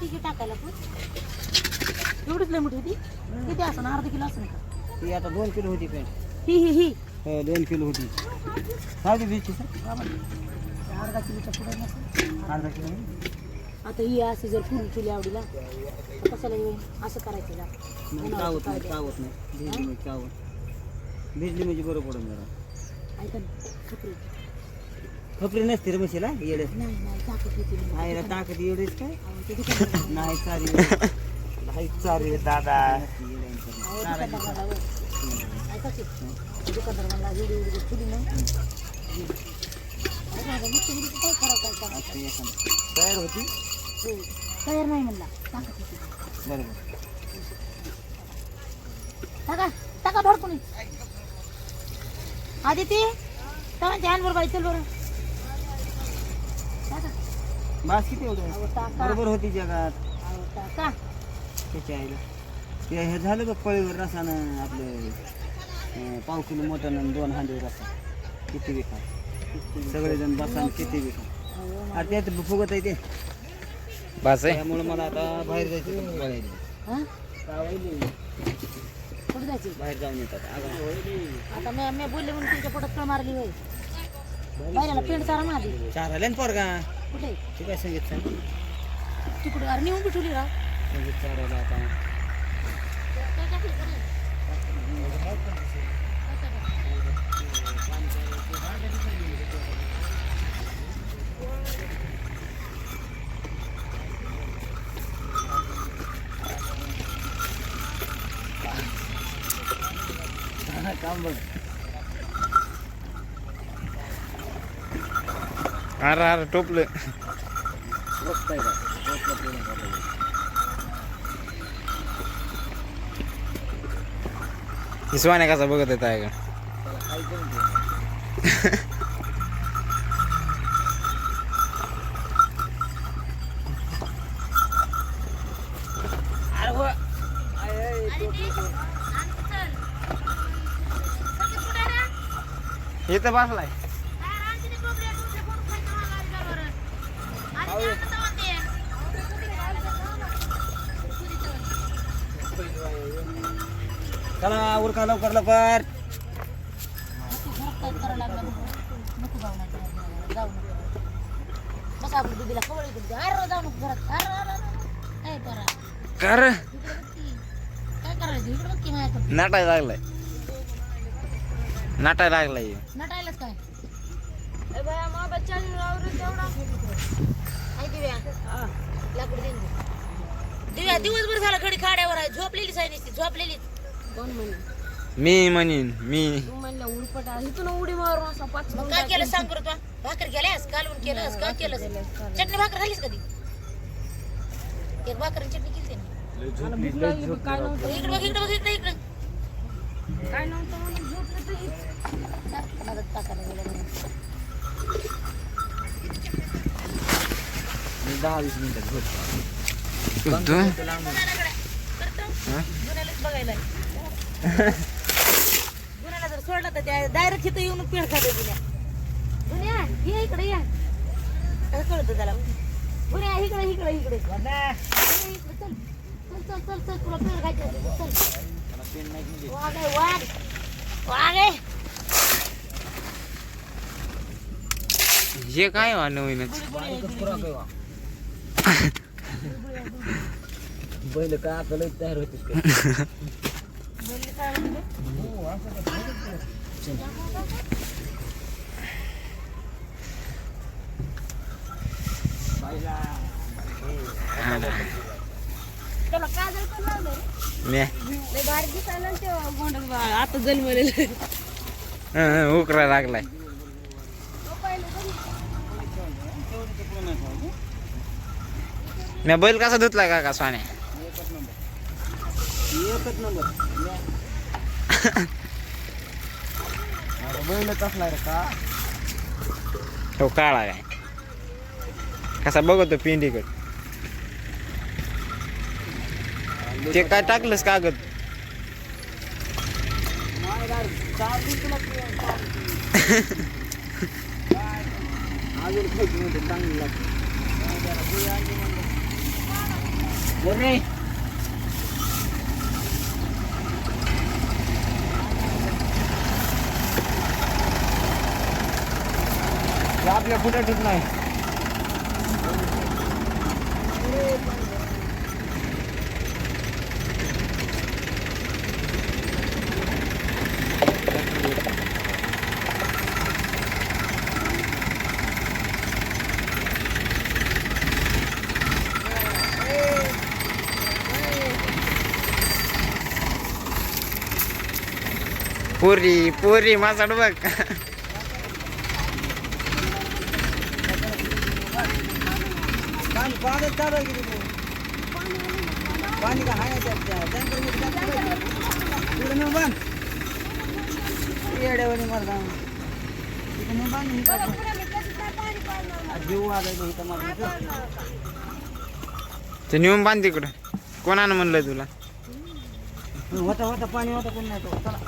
किती की टाकायला तू एवढीच लय मोठी होती? किती असं? अर्धा किलो असं का? ती आता दोन किलो होती पेंट ही ही ही. हो दोन किलो होती. साधी द्यायची सर अर्धा किलोच्या पुढे नसेल अर्धा किलो आता ही अशी जर पुरी केली आवडीला तर कशाला हे असं करायचं जा नाही चावत नाही चावत नाही. भिजली म्हणजे चावत. भिजली म्हणजे बरं पडून जरा. ऐका ना खपरी खपरी नसते रे म्हशीला? येडे. नाही नाही ताकद होती नाही. आईला ताकद एवढीच काय? अहो, ते दुकानदार- नाही चारी नाही चारी दादा. अहो, दुकानदार म्हणला, होय. ऐका की, दुकानदार म्हणला, एवढी एवढी फुली नाही. अरे बाबा, नुसती एवढी काय? तयार होती? हो, तयार नाही म्हणला. ताकद बरोबर टाका टाका भडकून. आदिती तेव्हा ध्यान बरोबर चल बरं. बास किती टाका बरोबर होती जगात. त्याच्या आईला. ते हे झालं बघ पळीवर रसानं आपलं पाव किलो मटण आणि दोन हांडे रसा. किती विका? सगळेजण बसा किती विका? अरे त्यात फुगत आहे ते. बस आहे. त्यामुळे मला आता बाहेर जायचं होतं बघायला. हा? बाहेर जाऊन येतात. आता मी मी बोलले म्हणून तुमच्या पोटात कळ मारली होय. बाहेरला पेंट चारा चार ना पोरगा. कुठे? तू काय सांगित सांग. तिकडे अरे नेऊन बिठवली राव संगीत चारायला आता. काम बघ अरे अरे टोपलं. बघताय का पूर्ण हिसवाने कसा बघत येत आहे का त्याला काही करून अरे वा. आय, आय, तो, तो, तो. इथं बसलाय चला उरका लवकर लवकर. कर. काय लागलाय. लाकूड लागलाय. दे. दिव्या दिवसभर झाला घडी खाड्यावर आहे. झोपलेलीच आहे नुसती झोपलेलीच. कोण म्हणे? मी म्हणीन मी. तू म्हणल्या उडपट आहे. इथून उडी मारून असा पाच मग काय केलं सांग बरं तू? भाकर केल्यास कालवून केलंस? काय केलंस? चटणी भाकर खालीस कधी? एक भाकर आणि चटणी केली त्याने. भूक लागली बघ, काय नव्हतं इकडे बघ इकडे बघ इकडे इकडे. काय नव्हतं म्हणून झोपलं तर हीच. मदत टाकायला गेलं म्हणून. मी दहा वीस मिनिटात. करतो? बघायला गुन्ह्याला जर सोडला तर त्या डायरेक्ट इथं येऊन पेड खाते गुन्ह्या गुन्ह्या ये इकडे या. कळतं त्याला. गुन्ह्या इकडे इकडे चल. चल चल चल चल तुला पेड खायचे होते, चल. वाघ आहे वाघ. वाघ. आहे हे काय वा नवीनच? बैल का अकल तयार होतीस का बोलली काय म्हणते? त्याला पण लावलं मी. लय भारी दिसायला बाळ आता जन्मलेलं उकरा लागलाय. मी बैल कसा धुतलाय का का स्वाने? एकच नंबर बैलच असला रे का तो काळा काय कसा बघतो पिंडीकड. ते काय टाकलंस कागद? अजून खायची म्हणजे चांगली लागते बोल रे हे आपल्या फुटाटच नाही. पुरी पुरी मासाड बघ पाण्यात चालू आहे की तिथे? पाणी का हाय नेऊन बांध. येड्यावानी मरदा. जीव वाजायचा इथं माझा इथं. ते नेऊन बांध तिकडं. कोणानं म्हणलं तुला? होता होता पाणी होता कोण नाही तो. चला.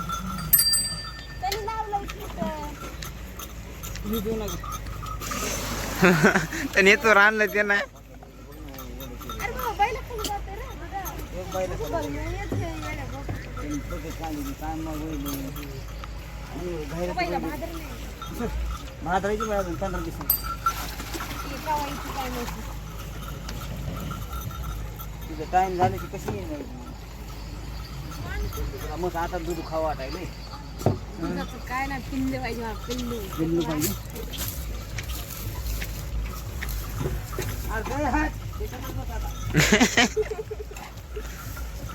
मी देऊ नका तर नेतो आणलं ते ना एक बाईला त्यांनी बघत चालली, काय मग होईल. आणि बाहेर म्हातारीची बाई अजून पंधरा दिवस तिचं टाईम झालं की कशी येईल? मग आता दूध खावं वाटायलंय काय ना पिल्ले पाहिजे. पिल्लू पिल्ले पाहिजे अरे काय हात? त्याच्यातच बस आता. बस त्याच्यातच. हा. ए, आली.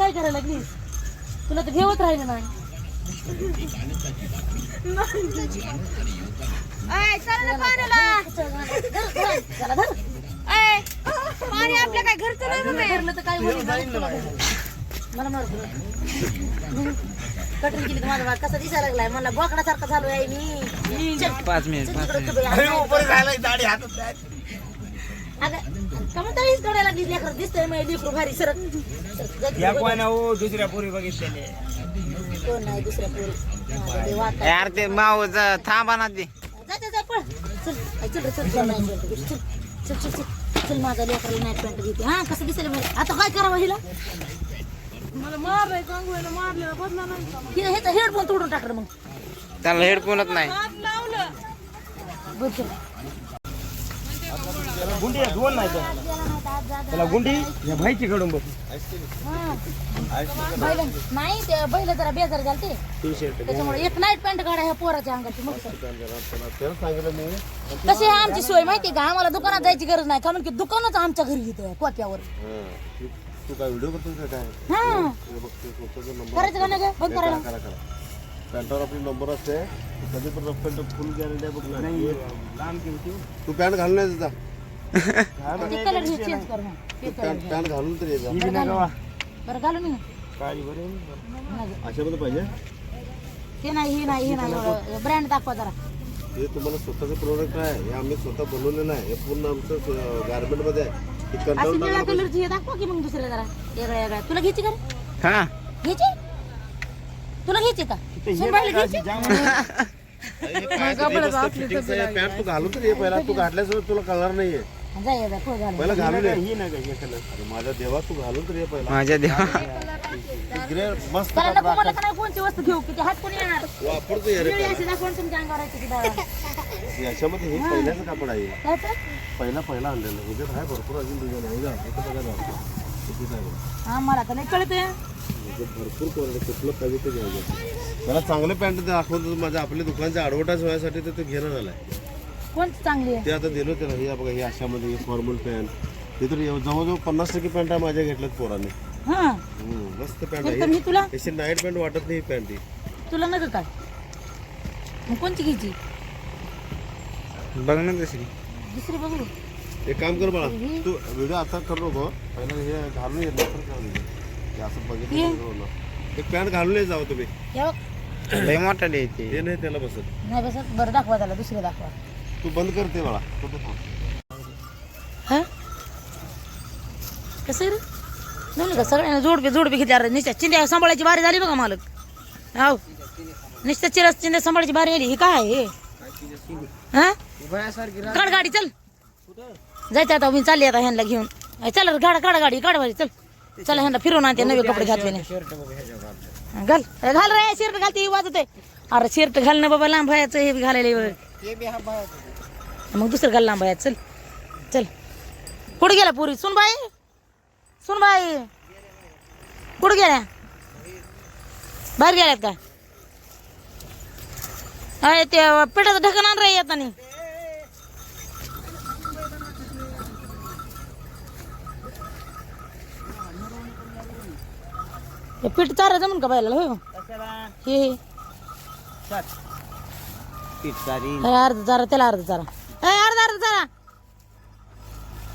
काय करायला लागलीस? तुला तर घेवत राहिलं नाही. चला धर. पाणी आपल्या काय घरचं नाही तर काय होईल? मला मारू कटरी केली माझा भाग कसा दिसायला लागलाय? मला बोकडासारखा झालो आहे मी. चल, पाच मिनिट. अगं, कमून तरी काढायला लागली लेकरं दिसतंय मग लेकरू भारी सरक बघ. हो दुसऱ्या पोरी बघितलेले कोण नाही दुसऱ्या पोरी माझं. यार ते माव जा- थांबा ना ते जा, जा, जा, पळ. चल आई, चल रे, चल चल नाही पॅन्ट घे. चल चल चल चल चल माझा लेकराला नाही पॅन्ट घेते हा कसं दिसेल आता काय करावं हिला मला मारलंय चांगलं मारलं बदला नाही का? हिला ह्याचा हेडफोन तोडून टाकलं मग त्याला हेडफोनच नाही हात लावलं बघ चल. गुंडी आहे, दोन नाही तर. त्याला गुंडी या भाईची कडून बस हा. बैल नाही ते बैल जरा बेजार झालते. त्याच्यामुळे एक नाईट पॅन्ट काढा ह्या पोराच्या अंगाची मग. आहे आमची सोय माहिती का? आम्हाला दुकानात जायची गरज नाही. कारण की दुकानच आमच्या घरी येतं कोक्यावर तू काय व्हिडिओ करतोस का काय हा. हे बघ ते स्वतःचा नंबर करायचं का नाही गं? बंद करायला. करा करा पॅन्टवर आपला नंबर असते. कधी पण रफ्त फुल गॅरंटी आहे बघ ना. लांब घेऊ तू. पॅन्ट घालून जा ते कलर चेंज कर मग. ते कलर पॅन्ट पॅन्ट घालून तरी ये जा. बरं घालून. ये. ना काळी बरे नाही. पाहिजे? ते हे नाही हे नाही. एवढं ब्रँड दाखवा जरा. हे तुम्हाला स्वतःचं प्रोडक्ट आहे हे आम्ही स्वतः बनवलेलं आहे हे पूर्ण आमचं गार्मेंट मध्ये आहे. हे अशी कंटाळून निळ्या टाकायला कलरची हे दाखवा की मग दुसऱ्या जरा. वेगळ्या वेगळ्या तुला घ्यायची का रे? हा. घ्यायची? तुला घ्यायची का? सुनबाईला घ्यायची? हे काय ते मस्त फिटिंगचं आहे. पॅन्ट तू घालून तरी ये पहिला. तू घातल्याशिवाय तुला कळणार नाहीये. जा ये जा, खोल घाल. पहिला घालून ये ही नाही का कलर. अरे माझ्या देवा तू घालून तरी ये पहिला. माझ्या देवा. ग्रे मस्त त्याला नको कपडा मला का नाही कोणची वस्तू घेऊ किती हात कोणी येणार? वापरतो ये रे निळी अशी दाखवून तुमच्या अंगावर आहे किती दावा. याच्यामध्ये हे पहिल्याचं कापड आहे. तर? पहिला पहिला आणलेलं. ह्याच्यात आहे भरपूर अजून डिझाईन आहे इथं बघा ना. किती आहे बघा. हा मला तर नाही कळत भरपूर कुठलं पाहिजे ते घ्यायचं? मला चांगले पॅन्ट दाखवतो माझ्या आपल्या दुकानच्या ॲडव्हर्टाईज व्हायसाठी ते तो घेणं झालाय. कोणती चांगली आहे? ते आता दिलो त्याला हे बघा हे अशामध्ये फॉर्मल पॅन्ट हे तर एव- जवळजवळ पन्नास टक्के पॅन्ट आहे माझ्या घेतल्यात पोरांनी. हा. हम्म, मस्त पॅन्ट तर आहे. मी तुला त्याची नाईट पॅन्ट वाटत नाही ही पॅन्ट ही. तुला नका काय मग कोणती घ्यायची? बघ ना दुसरी दुसरी बघू. एक काम कर बाळा तू व्हिडिओ आता करू नको पहिला हे घालून येत नंतर करून. हे असं बघितलं तर होणार. एक पॅन्ट घालून ये जावं तुम्ही. या बघ. लय मोठा द्यायचे हे नाही त्याला बसत. नाही बसत बरं दाखवा त्याला दुसरी दाखवा. तू बंद करते. हा? कसं आहे रे? नाही का सगळ्यांना जोडबे जोडबे घेतल्या अरे निश्चित चिंध्या सांभाळायची बारी झाली बघा मालक. हो निश्चित चिरस चिंध्या सांभाळायची बारी आली. ही काय आहे हे? काढ गाडी चल. जायचं आता मी चालली आता ह्यांना घेऊन. चल रे, गाडा काढा गाडी काढ बारी चल. चला ह्यांना फिरवून आणते नवे कपडे घातलेले. हा, घाल घाल रे शर्ट घालते वाजत आहे अरे शर्ट घाल ना बाबा लांब भयाचं हे बी घालायला मग दुसरं घाल लांब चल. चल. कुठे गेला पुरी? सुन बाई सुन बाई कुठे गेल्या बाहेर गेल्यात का? अरे ते पिठाचं ढकन आण रे येतानी. पीठ चारा जमून का बायला हे. हे. पीठ हे अर्ध चारा त्याला अर्ध चारा. ए अर्ध अर्ध चारा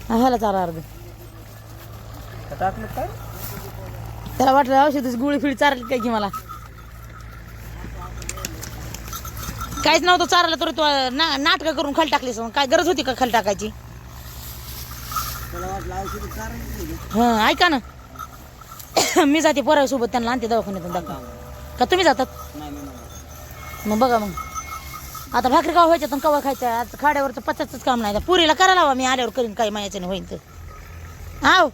ह्याला चारा अर्ध. टाकलं त्याला वाटलं औषधच गुळी फिळी चारली काय की मला. काहीच नव्हतं चारलं तर तू ना नाटकं करून खाली टाकलीस. मग काय गरज होती का खाली टाकायची? हा ऐका ना. मी जाते पोरासोबत त्यांना आणते दवाखान्यातून दाखवा. का तुम्ही जातात? मग बघा मग. आता भाकरी कवा व्हायच्या तर कवा खायच्या? आज खाड्यावरचं पचाच काम नाही. पुरीला करायला हवा मी आल्यावर करीन काही मायाच्याने होईन तर. आव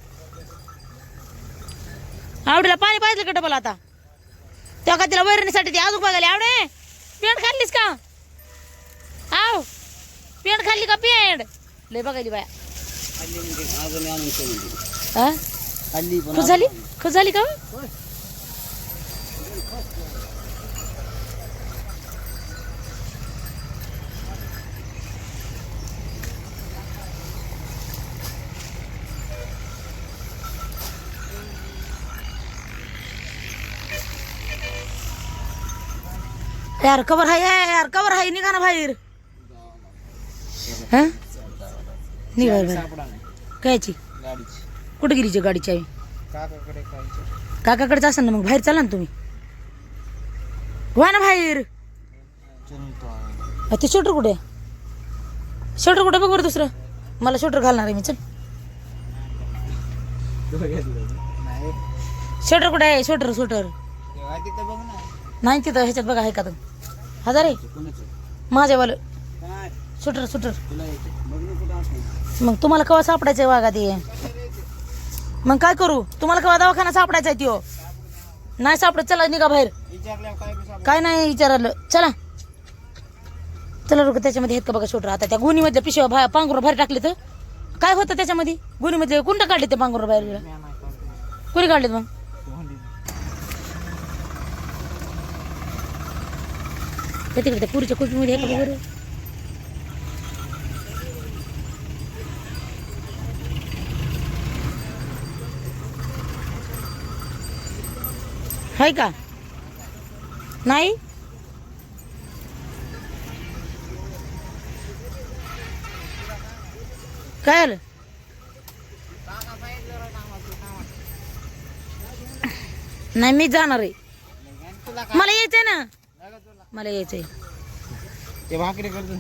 आवडीला पाणी पाहिजे का डबल आता? तेव्हा का तिला वैरणीसाठी ती अजून बघायला आवडे पेंट खाल्लीस का? आव पेंट खाल्ली का पेंट? लय बघायली बाया. म्हणजे हा खुश झाली? खुश झाली का यार कवर हाय यार कवर हाय निघा ना बाहेर. हा? निघा बाहेर कायची? गाडीची कुठे गेली गाडी चावी काकाकडेच असेल ना मग बाहेर चला ना तुम्ही. व्हा ना बाहेर. ते शूटर कुठे? शूटर कुठे बघ बरं दुसरं. मला शूटर घालणार आहे मी चल. शूटर कुठे आहे? बघ ना. नाही तिथं ह्याच्यात बघा आहे का तर हजार आहे. माझ्यावालं कुठं असं मग तुम्हाला केव्हा सापडायचं वागा ते? मग काय करू? तुम्हाला केव्हा दवाखाना सापडायचा आहे त्यो? नाही सापडत. चला निघा बाहेर. काय नाही विचारलं. चला. चला लोक त्याच्यामध्ये आहेत का बघा शोटर. आता त्या गुणीमधल्या पिशव्या भा पांघरून बाहेर टाकले तर काय होतं त्याच्यामध्ये? गुणीमध्ये कुंड काढले ते पांघरून बाहेर? कोणी काढलेत मग? ते तिकडे त्या पुरीच्या कुपीमध्ये आहे का बरं हाय का? नाही? काय आलं? नाही मी जाणार आहे. मला यायचंय ना. मला यायचंय. ते भाकरी करतो.